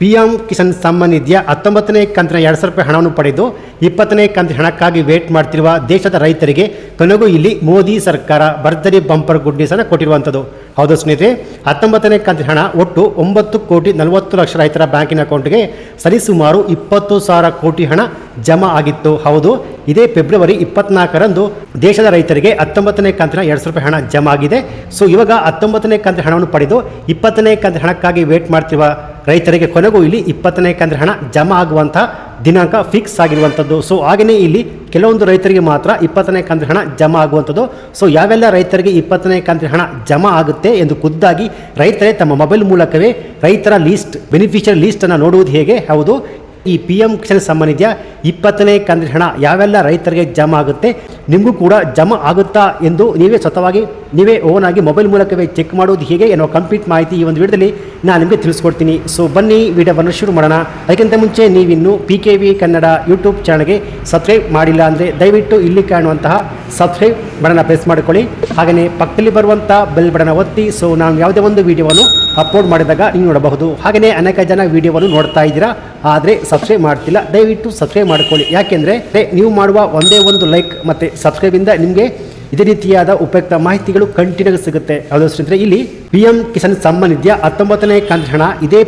P M Kisan Samman ನಿಧಿಯ ಹತ್ತೊಂಬತ್ತನೇ ಕಂತಿನ ಎರಡು ಸಾವಿರ ರೂಪಾಯಿ ಹಣವನ್ನು ಪಡೆದು ಇಪ್ಪತ್ತನೇ ಕಂತಿನ ಹಣಕ್ಕಾಗಿ ವೇಟ್ ಮಾಡ್ತಿರುವ ದೇಶದ ರೈತರಿಗೆ ಕೊನೆಗೂ ಇಲ್ಲಿ ಮೋದಿ ಸರ್ಕಾರ ಬರ್ತರಿ ಬಂಪರ್ ಗುಡ್ ನ್ಯೂಸ್ ಅನ್ನು ಕೊಟ್ಟಿರುವಂಥದ್ದು. ಹೌದು ಸ್ನೇಹಿತರೆ, ಹತ್ತೊಂಬತ್ತನೇ ಕಂತಿನ ಹಣ ಒಟ್ಟು ಒಂಬತ್ತು ಕೋಟಿ ನಲವತ್ತು ಲಕ್ಷ ರೈತರ ಬ್ಯಾಂಕಿನ ಅಕೌಂಟ್ಗೆ ಸರಿಸುಮಾರು ಇಪ್ಪತ್ತು ಸಾವಿರ ಕೋಟಿ ಹಣ ಜಮಾ ಆಗಿತ್ತು. ಹೌದು, ಇದೇ ಫೆಬ್ರವರಿ ಇಪ್ಪತ್ನಾಲ್ಕರಂದು ದೇಶದ ರೈತರಿಗೆ ಹತ್ತೊಂಬತ್ತನೇ ಕಂತಿನ ಎರಡು ಸಾವಿರ ರೂಪಾಯಿ ಹಣ ಜಮಾ ಆಗಿದೆ. ಸೊ, ಇವಾಗ ಹತ್ತೊಂಬತ್ತನೇ ಕಂತಿನ ಹಣವನ್ನು ಪಡೆದು ಇಪ್ಪತ್ತನೇ ಕಂತಿನ ಹಣಕ್ಕಾಗಿ ವೇಟ್ ಮಾಡ್ತಿರುವ ರೈತರಿಗೆ ಕೊನೆಗೂ ಇಲ್ಲಿ ಇಪ್ಪತ್ತನೇ ಕಂತಿನ ಹಣ ಜಮಾ ಆಗುವಂಥ ದಿನಾಂಕ ಫಿಕ್ಸ್ ಆಗಿರುವಂಥದ್ದು ಸೊ ಹಾಗೆಯೇ ಇಲ್ಲಿ ಕೆಲವೊಂದು ರೈತರಿಗೆ ಮಾತ್ರ ಇಪ್ಪತ್ತನೇ ಕಂತಿನ ಹಣ ಜಮಾ ಆಗುವಂಥದ್ದು ಸೊ ಯಾವೆಲ್ಲ ರೈತರಿಗೆ ಇಪ್ಪತ್ತನೇ ಕಂತಿನ ಹಣ ಜಮಾ ಆಗುತ್ತೆ ಎಂದು ಖುದ್ದಾಗಿ ರೈತರೇ ತಮ್ಮ ಮೊಬೈಲ್ ಮೂಲಕವೇ ರೈತರ ಲೀಸ್ಟ್ ಬೆನಿಫಿಷಿಯರಿ ಲೀಸ್ಟನ್ನು ನೋಡುವುದು ಹೇಗೆ? ಹೌದು, ಈ ಪಿ ಎಂ ಕಿಸಾನ್ ಸಮ್ಮಾನ್ ಇಪ್ಪತ್ತನೇ ಕಂತಿನ ಹಣ ಯಾವೆಲ್ಲ ರೈತರಿಗೆ ಜಮಾ ಆಗುತ್ತೆ, ನಿಮಗೂ ಕೂಡ ಜಮಾ ಆಗುತ್ತಾ ಎಂದು ನೀವೇ ಸ್ವತಃವಾಗಿ, ನೀವೇ ಓನ್ ಆಗಿ ಮೊಬೈಲ್ ಮೂಲಕವೇ ಚೆಕ್ ಮಾಡೋದು ಹೇಗೆ ಏನೋ ಕಂಪ್ಲೀಟ್ ಮಾಹಿತಿ ಈ ಒಂದು ವಿಡಿಯೋದಲ್ಲಿ ನಾನು ನಿಮಗೆ ತಿಳಿಸ್ಕೊಡ್ತೀನಿ. ಸೊ ಬನ್ನಿ, ವಿಡಿಯೋವನ್ನು ಶುರು ಮಾಡೋಣ. ಅದಕ್ಕಿಂತ ಮುಂಚೆ ನೀವಿನ್ನು P K V Kannada YouTube ಚಾನಲ್ಗೆ ಸಬ್ಸ್ಕ್ರೈಬ್ ಮಾಡಿಲ್ಲ ಅಂದರೆ ದಯವಿಟ್ಟು ಇಲ್ಲಿ ಕಾಣುವಂತಹ ಸಬ್ಸ್ಕ್ರೈಬ್ ಬಟನ್ನ ಪ್ರೆಸ್ ಮಾಡಿಕೊಳ್ಳಿ. ಹಾಗೆಯೇ ಪಕ್ಕದಲ್ಲಿ ಬರುವಂಥ ಬೆಲ್ ಬಟನ್ನ ಒತ್ತಿ. ಸೊ ನಾನು ಯಾವುದೇ ಒಂದು ವಿಡಿಯೋವನ್ನು ಅಪ್ಲೋಡ್ ಮಾಡಿದಾಗ ನೀವು ನೋಡಬಹುದು. ಹಾಗೆಯೇ ಅನೇಕ ಜನ ವಿಡಿಯೋವನ್ನು ನೋಡ್ತಾ ಇದ್ದೀರಾ, ಆದರೆ ಸಬ್ಸ್ಕ್ರೈಬ್ ಮಾಡ್ತಿಲ್ಲ. ದಯವಿಟ್ಟು ಸಬ್ಸ್ಕ್ರೈಬ್ ಮಾಡ್ಕೊಳ್ಳಿ. ಯಾಕೆಂದರೆ, ನೀವು ಮಾಡುವ ಒಂದೇ ಒಂದು ಲೈಕ್ ಮತ್ತು ಸಬ್ಸ್ಕ್ರೈಬಿಂದ ನಿಮಗೆ ಇದೇ ರೀತಿಯಾದ ಉಪಯುಕ್ತ ಮಾಹಿತಿಗಳು ಕಂಟಿನ್ಯೂ ಸಿಗುತ್ತೆ. ಯಾವುದೋ ಸ್ನೇಹಿತರೆ, ಇಲ್ಲಿ ಪಿ ಎಂ ಕಿಸಾನ್ ಸಮ್ಮಾನ್ ನಿಧಿಯ ಹತ್ತೊಂಬತ್ತನೇ ಕಂತ ಹಣ. ಇದೇ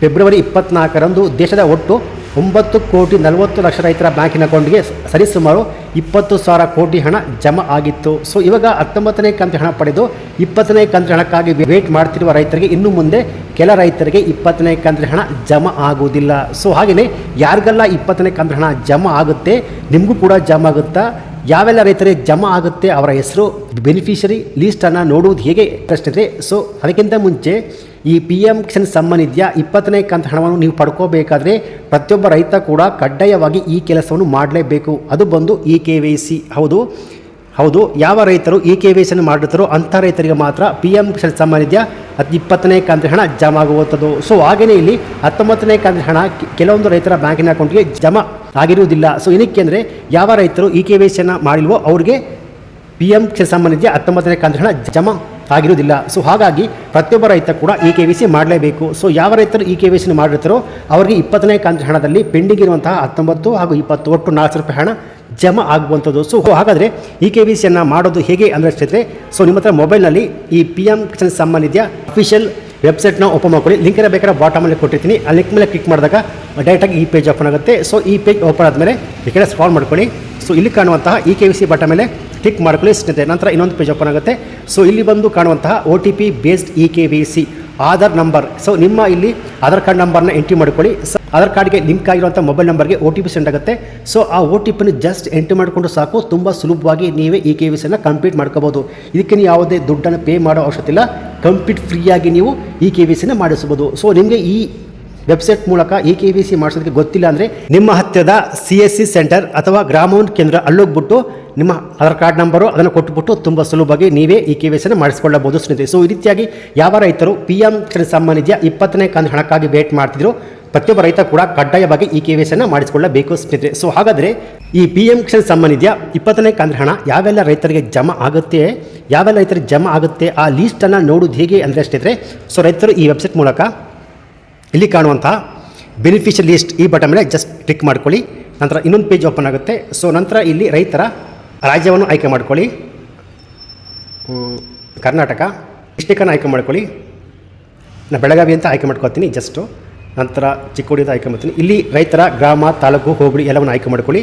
ಫೆಬ್ರವರಿ ಇಪ್ಪತ್ನಾಲ್ಕರಂದು ದೇಶದ ಒಟ್ಟು ಒಂಬತ್ತು ಕೋಟಿ ನಲವತ್ತು ಲಕ್ಷ ರೈತರ ಬ್ಯಾಂಕಿನ ಅಕೌಂಟ್ಗೆ ಸರಿಸುಮಾರು ಇಪ್ಪತ್ತು ಸಾವಿರ ಕೋಟಿ ಹಣ ಜಮಾ ಆಗಿತ್ತು. ಸೊ, ಇವಾಗ ಹತ್ತೊಂಬತ್ತನೇ ಕಂತು ಹಣ ಪಡೆದು ಇಪ್ಪತ್ತನೇ ಕಂತು ಹಣಕ್ಕಾಗಿ ವೇಟ್ ಮಾಡ್ತಿರುವ ರೈತರಿಗೆ ಇನ್ನು ಮುಂದೆ ಕೆಲ ರೈತರಿಗೆ ಇಪ್ಪತ್ತನೇ ಕಂತು ಹಣ ಜಮಾ ಆಗುವುದಿಲ್ಲ. ಸೊ, ಹಾಗೆಯೇ ಯಾರಿಗೆಲ್ಲ ಇಪ್ಪತ್ತನೇ ಕಂತು ಹಣ ಜಮಾ ಆಗುತ್ತೆ, ನಿಮಗೂ ಕೂಡ ಜಮಾ ಆಗುತ್ತಾ? ಯಾವೆಲ್ಲ ರೈತರಿಗೆ ಜಮಾ ಆಗುತ್ತೆ ಅವರ ಹೆಸರು ಬೆನಿಫಿಷರಿ ಲೀಸ್ಟನ್ನು ನೋಡುವುದು ಹೇಗೆ ಪ್ರಶ್ನೆ ಸೊ ಅದಕ್ಕಿಂತ ಮುಂಚೆ ಈ ಪಿ ಎಂ ಕಿಸಾನ್ ಸಮ್ಮಾನ್ ಇಪ್ಪತ್ತನೇ ಕಂತ ಹಣವನ್ನು ನೀವು ಪಡ್ಕೋಬೇಕಾದ್ರೆ ಪ್ರತಿಯೊಬ್ಬ ರೈತ ಕೂಡ ಕಡ್ಡಾಯವಾಗಿ ಈ ಕೆಲಸವನ್ನು ಮಾಡಲೇಬೇಕು. ಅದು ಬಂದು ಇ ಕೆ ವೈ ಸಿ ಹೌದು ಹೌದು, ಯಾವ ರೈತರು ಇ ಕೆ ವೈ ಸಿಯನ್ನು ಮಾಡಿರ್ತಾರೋ ಅಂಥ ರೈತರಿಗೆ ಮಾತ್ರ ಪಿ ಎಂ ಕಿಸಾನ್ ಸಮ್ಮಾನ್ ನಿಧಿಯ ಹತ್ತು ಇಪ್ಪತ್ತನೇ ಕಂತ ಹಣ ಜಮಾ ಆಗುವಂಥದ್ದು. ಸೊ ಹಾಗೆಯೇ ಇಲ್ಲಿ ಹತ್ತೊಂಬತ್ತನೇ ಕಂತ ಹಣ ಕೆಲವೊಂದು ರೈತರ ಬ್ಯಾಂಕಿನ ಅಕೌಂಟ್ಗೆ ಜಮಾ ಆಗಿರುವುದಿಲ್ಲ. ಸೊ ಏನಕ್ಕೆ ಅಂದರೆ ಯಾವ ರೈತರು ಇ ಕೆ ವೈ ಸಿಯನ್ನು ಮಾಡಿಲ್ವೋ ಅವ್ರಿಗೆ ಪಿ ಎಂ ಸಮ್ಮಾನ್ ನಿಧಿಯ ಹತ್ತೊಂಬತ್ತನೇ ಕಂತ ಹಣ ಜಮಾ ಆಗಿರುವುದಿಲ್ಲ. ಸೊ ಹಾಗಾಗಿ ಪ್ರತಿಯೊಬ್ಬ ರೈತ ಕೂಡ ಇ ಕೆ ವಿ ಸಿ ಮಾಡಲೇಬೇಕು. ಸೊ ಯಾವ ರೈತರು ಇ ಕೆ ವಿ ಸಿನ ಮಾಡಿರ್ತಾರೋ ಅವರಿಗೆ ಇಪ್ಪತ್ತನೇ ಕಂತ ಹಣದಲ್ಲಿ ಪೆಂಡಿಂಗ್ ಇರುವಂತಹ ಹತ್ತೊಂಬತ್ತು ಹಾಗೂ ಇಪ್ಪತ್ತು ಒಟ್ಟು ನಾಲ್ಕು ರೂಪಾಯಿ ಹಣ ಜಮಾ ಆಗುವಂಥದ್ದು. ಸೊ ಹಾಗಾದರೆ ಇ ಕೆ ವಿ ಸಿಯನ್ನು ಮಾಡೋದು ಹೇಗೆ ಅಂದರೆ ಸ್ನೇಹಿತರೆ ಸೊ ನಿಮ್ಮ ಹತ್ರ ಮೊಬೈಲ್ನಲ್ಲಿ ಈ ಪಿ ಎಂ ಕಿಸಾನ್ ಸಂಬಂಧಿತ ಅಫಿಷಿಯಲ್ ವೆಬ್ಸೈಟ್ನ ಓಪನ್ ಮಾಡ್ಕೊಳ್ಳಿ. ಲಿಂಕನ್ನು ಬೇಕಾದ್ರೆ ಬಾಟಮಲ್ಲಿ ಕೊಟ್ಟಿರ್ತೀನಿ. ಆ ಲಿಂಕ್ ಮೇಲೆ ಕ್ಲಿಕ್ ಮಾಡಿದಾಗ ಡೈರೆಕ್ಟಾಗಿ ಈ ಪೇಜ್ ಓಪನ್ ಆಗುತ್ತೆ. ಸೊ ಈ ಪೇಜ್ ಓಪನ್ ಆದಮೇಲೆ ಈ ಕಡೆ ಸ್ಕ್ರಾಲ್ ಮಾಡ್ಕೊಳ್ಳಿ. ಸೊ ಇಲ್ಲಿ ಕಾಣುವಂತಹ E K Y C button ಮೇಲೆ ಕ್ಲಿಕ್ ಮಾಡ್ಕೊಳ್ಳಿ. ಸ್ನೇಹಿತರೆ, ನಂತರ ಇನ್ನೊಂದು ಪೇಜ್ ಓಪನ್ ಆಗುತ್ತೆ. ಸೊ ಇಲ್ಲಿ ಬಂದು ಕಾಣುವಂತಹ O T P based E K Y C Aadhaar number so ನಿಮ್ಮ ಇಲ್ಲಿ ಆಧಾರ್ ಕಾರ್ಡ್ ನಂಬರ್ನ ಎಂಟ್ರಿ ಮಾಡ್ಕೊಳ್ಳಿ. ಆಧಾರ್ ಕಾರ್ಡ್ಗೆ ಲಿಂಕ್ ಆಗಿರುವಂಥ ಮೊಬೈಲ್ ನಂಬರ್ಗೆ ಒ ಟಿ ಪಿ ಸೆಂಡ್ ಆಗುತ್ತೆ. ಸೊ ಆ ಒ ಟಿ ಪಿನ ಜಸ್ಟ್ ಎಂಟ್ರಿ ಮಾಡಿಕೊಂಡು ಸಾಕು. ತುಂಬ ಸುಲಭವಾಗಿ ನೀವೇ ಈ ಕೆ ವಿ ಸಿಯನ್ನು ಕಂಪ್ಲೀಟ್ ಮಾಡ್ಕೋಬೋದು. ಇದಕ್ಕೆ ನೀವು ಯಾವುದೇ ದುಡ್ಡನ್ನು ಪೇ ಮಾಡೋ ಅವಶ್ಯಕತೆ ಇಲ್ಲ. ಕಂಪ್ಲೀಟ್ ಫ್ರೀಯಾಗಿ ನೀವು ಈ ಕೆ ವಿ ಸಿನ ಮಾಡಿಸ್ಬೋದು. ಸೊ ನಿಮಗೆ ಈ ವೆಬ್ಸೈಟ್ ಮೂಲಕ ಇ ಕೆ ವಿ ಸಿ ಮಾಡಿಸೋದಕ್ಕೆ ಗೊತ್ತಿಲ್ಲ ಅಂದರೆ ನಿಮ್ಮ ಹತ್ತಿರದ ಸಿ ಎಸ್ ಸಿ ಸೆಂಟರ್ ಅಥವಾ ಗ್ರಾಮೋನ್ ಕೇಂದ್ರ ಅಲ್ಲೋಗ್ಬಿಟ್ಟು ನಿಮ್ಮ ಆಧಾರ್ ಕಾರ್ಡ್ ನಂಬರು ಅದನ್ನು ಕೊಟ್ಟುಬಿಟ್ಟು ತುಂಬ ಸುಲಭವಾಗಿ ನೀವೇ ಇ ಕೆ ವಿ ಸಿನ ಮಾಡಿಸ್ಕೊಳ್ಳಬಹುದು ಸ್ನೇಹಿತರೆ. ಸೊ ಈ ರೀತಿಯಾಗಿ ಯಾವ ರೈತರು ಪಿ ಎಂ ಸಮ್ಮಾನ್ ನಿಧಿಯ ಇಪ್ಪತ್ತನೇ ಕಂತು ಹಣಕ್ಕಾಗಿ ವೇಟ್ ಮಾಡ್ತಿದ್ರು, ಪ್ರತಿಯೊಬ್ಬ ರೈತ ಕೂಡ ಕಡ್ಡಾಯವಾಗಿ ಇ ಕೆ ವಿ ಸಿಯನ್ನು ಮಾಡಿಸಿಕೊಳ್ಳಬೇಕು ಸ್ನೇಹಿತರೆ. ಸೊ ಹಾಗಾದರೆ ಈ ಪಿ ಎಂ ಕಿಸಾನ್ ಸಮ್ಮಾನ್ ನಿಧಿಯ ಇಪ್ಪತ್ತನೇ ಕಂತು ಹಣ ಯಾವೆಲ್ಲ ರೈತರಿಗೆ ಜಮಾ ಆಗುತ್ತೆ, ಯಾವೆಲ್ಲ ರೈತರಿಗೆ ಜಮಾ ಆಗುತ್ತೆ, ಆ ಲೀಸ್ಟನ್ನು ನೋಡೋದು ಹೇಗೆ ಅಂದರೆ ಸ್ನೇಹಿತರೆ ಸೊ ರೈತರು ಈ ವೆಬ್ಸೈಟ್ ಮೂಲಕ ಇಲ್ಲಿ ಕಾಣುವಂತಹ ಬೆನಿಫಿಷಿಯಲ್ ಲಿಸ್ಟ್ ಈ ಬಟನ್ ಮೇಲೆ ಜಸ್ಟ್ ಕ್ಲಿಕ್ ಮಾಡ್ಕೊಳ್ಳಿ. ನಂತರ ಇನ್ನೊಂದು ಪೇಜ್ ಓಪನ್ ಆಗುತ್ತೆ. ಸೊ ನಂತರ ಇಲ್ಲಿ ರೈತರ ರಾಜ್ಯವನ್ನು ಆಯ್ಕೆ ಮಾಡ್ಕೊಳ್ಳಿ. ಕರ್ನಾಟಕ ಡಿಸ್ಟಿಕನ್ನು ಆಯ್ಕೆ ಮಾಡ್ಕೊಳ್ಳಿ. ನಾನು ಬೆಳಗಾವಿ ಅಂತ ಆಯ್ಕೆ ಮಾಡ್ಕೊತೀನಿ ಜಸ್ಟು ನಂತರ ಚಿಕ್ಕೋಡಿ ಅಂತ ಆಯ್ಕೆ ಮಾಡ್ತೀನಿ. ಇಲ್ಲಿ ರೈತರ ಗ್ರಾಮ, ತಾಲೂಕು, ಹೋಬಳಿ ಎಲ್ಲವನ್ನು ಆಯ್ಕೆ ಮಾಡ್ಕೊಳ್ಳಿ.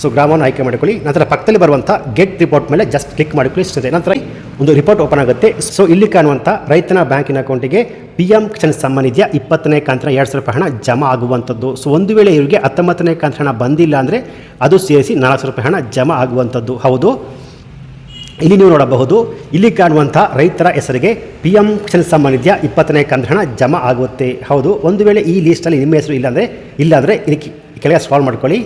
ಸೊ ಗ್ರಾಮವನ್ನು ಆಯ್ಕೆ ಮಾಡ್ಕೊಳ್ಳಿ. ನಂತರ ಪಕ್ಕದಲ್ಲಿ ಬರುವಂಥ ಗೆಟ್ ರಿಪೋರ್ಟ್ ಮೇಲೆ ಜಸ್ಟ್ ಕ್ಲಿಕ್ ಮಾಡ್ಕೊಳ್ಳಿ. ಇಷ್ಟಿದೆ. ನಂತರ ಒಂದು ರಿಪೋರ್ಟ್ ಓಪನ್ ಆಗುತ್ತೆ. ಸೊ ಇಲ್ಲಿ ಕಾಣುವಂಥ ರೈತನ ಬ್ಯಾಂಕಿನ ಅಕೌಂಟಿಗೆ ಪಿ ಎಂ ಕಿಸಾನ್ ಸಮ್ಮಾನ್ ನಿಧಿಯ ಇಪ್ಪತ್ತನೇ ಕಾಂತರ ಎರಡು ಸಾವಿರ ರೂಪಾಯಿ ಹಣ ಜಮಾ ಆಗುವಂಥದ್ದು. ಸೊ ಒಂದು ವೇಳೆ ಇವರಿಗೆ ಹತ್ತೊಂಬತ್ತನೇ ಕಂತಿನ ಹಣ ಬಂದಿಲ್ಲ ಅಂದರೆ ಅದು ಸೇರಿಸಿ ನಾಲ್ಕು ಸಾವಿರ ರೂಪಾಯಿ ಹಣ ಜಮಾ ಆಗುವಂಥದ್ದು. ಹೌದು? ಇಲ್ಲಿ ನೀವು ನೋಡಬಹುದು. ಇಲ್ಲಿ ಕಾಣುವಂಥ ರೈತರ ಹೆಸರಿಗೆ ಪಿ ಎಂ ಕಿಸಾನ್ ಸಮ್ಮಾನ್ ನಿಧಿಯ ಇಪ್ಪತ್ತನೇ ಕಂತ ಹಣ ಜಮಾ ಆಗುತ್ತೆ. ಹೌದು? ಒಂದು ವೇಳೆ ಈ ಲೀಸ್ಟಲ್ಲಿ ನಿಮ್ಮ ಹೆಸರು ಇಲ್ಲಾಂದರೆ ಇಲ್ಲಾಂದರೆ ಇದಕ್ಕೆ ಕೆಳಗೆ ಸಾಲ್ವ್ ಮಾಡ್ಕೊಳ್ಳಿ.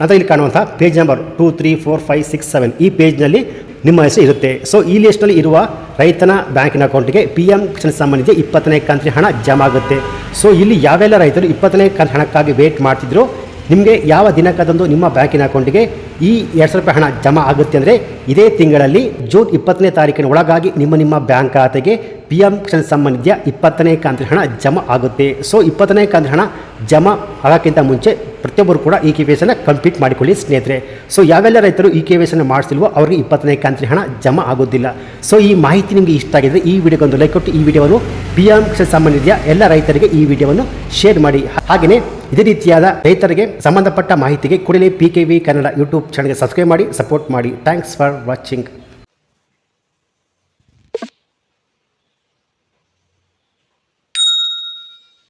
ನಂತರ ಇಲ್ಲಿ ಕಾಣುವಂಥ page number two three four five six seven ಈ ಪೇಜ್ನಲ್ಲಿ ನಿಮ್ಮ ಹೆಸರು ಇರುತ್ತೆ. ಸೊ ಈ ಲಿಸ್ಟ್ನಲ್ಲಿ ಇರುವ ರೈತನ ಬ್ಯಾಂಕಿನ ಅಕೌಂಟ್ಗೆ ಪಿ ಎಂ ಕಿಸಾನ್ ಸಂಬಂಧಿಸಿದ ಇಪ್ಪತ್ತನೇ ಕಂತಿನ ಹಣ ಜಮಾ ಆಗುತ್ತೆ. ಸೊ ಇಲ್ಲಿ ಯಾವೆಲ್ಲ ರೈತರು ಇಪ್ಪತ್ತನೇ ಕಂತು ಹಣಕ್ಕಾಗಿ ವೇಟ್ ಮಾಡ್ತಿದ್ರು, ನಿಮಗೆ ಯಾವ ದಿನಕ್ಕದಂದು ನಿಮ್ಮ ಬ್ಯಾಂಕಿನ ಅಕೌಂಟಿಗೆ ಈ ಎರಡು ಸಾವಿರ ರೂಪಾಯಿ ಹಣ ಜಮಾ ಆಗುತ್ತೆ ಅಂದರೆ, ಇದೇ ತಿಂಗಳಲ್ಲಿ ಜೂನ್ ಇಪ್ಪತ್ತನೇ ತಾರೀಕಿನ ಒಳಗಾಗಿ ನಿಮ್ಮ ನಿಮ್ಮ ಬ್ಯಾಂಕ್ ಖಾತೆಗೆ ಪಿ ಎಂ ಕಿಸಾನ್ ಸಮ್ಮಾನ್ ನಿಧಿಯ ಇಪ್ಪತ್ತನೇ ಕಂತಿನ ಹಣ ಜಮಾ ಆಗುತ್ತೆ. ಸೊ, ಇಪ್ಪತ್ತನೇ ಕಂತಿನ ಹಣ ಜಮಾ ಆಗೋಕ್ಕಿಂತ ಮುಂಚೆ ಪ್ರತಿಯೊಬ್ಬರು ಕೂಡ ಈ ಕೆ ವಿ ಎಸನ್ನು ಕಂಪ್ಲೀಟ್ ಮಾಡಿಕೊಳ್ಳಿ ಸ್ನೇಹಿತರೆ. ಸೊ, ಯಾವೆಲ್ಲ ರೈತರು ಈ ಕೆ ವಿ ಎಸನ್ನು ಮಾಡಿಸಿಲ್ವೋ ಅವರಿಗೆ ಇಪ್ಪತ್ತನೇ ಕಂತಿನ ಹಣ ಜಮಾ ಆಗೋದಿಲ್ಲ. ಸೊ, ಈ ಮಾಹಿತಿ ನಿಮಗೆ ಇಷ್ಟ ಆಗಿದ್ರೆ ಈ ವಿಡಿಯೋಗೊಂದು ಲೈಕ್ ಕೊಟ್ಟು ಈ ವಿಡಿಯೋವನ್ನು ಪಿ ಎಂ ಕಿಸಾನ್ ಸಮ್ಮಾನ್ ಎಲ್ಲ ರೈತರಿಗೆ ಈ ವಿಡಿಯೋವನ್ನು ಶೇರ್ ಮಾಡಿ. ಹಾಗೆಯೇ ಇದೇ ರೀತಿಯಾದ ರೈತರಿಗೆ ಸಂಬಂಧಪಟ್ಟ ಮಾಹಿತಿಗೆ ಕೂಡಲೇ P K V Kannada YouTube ಚಾನಲ್ಗೆ ಸಬ್ಸ್ಕ್ರೈಬ್ ಮಾಡಿ, ಸಪೋರ್ಟ್ ಮಾಡಿ. Thanks for watching.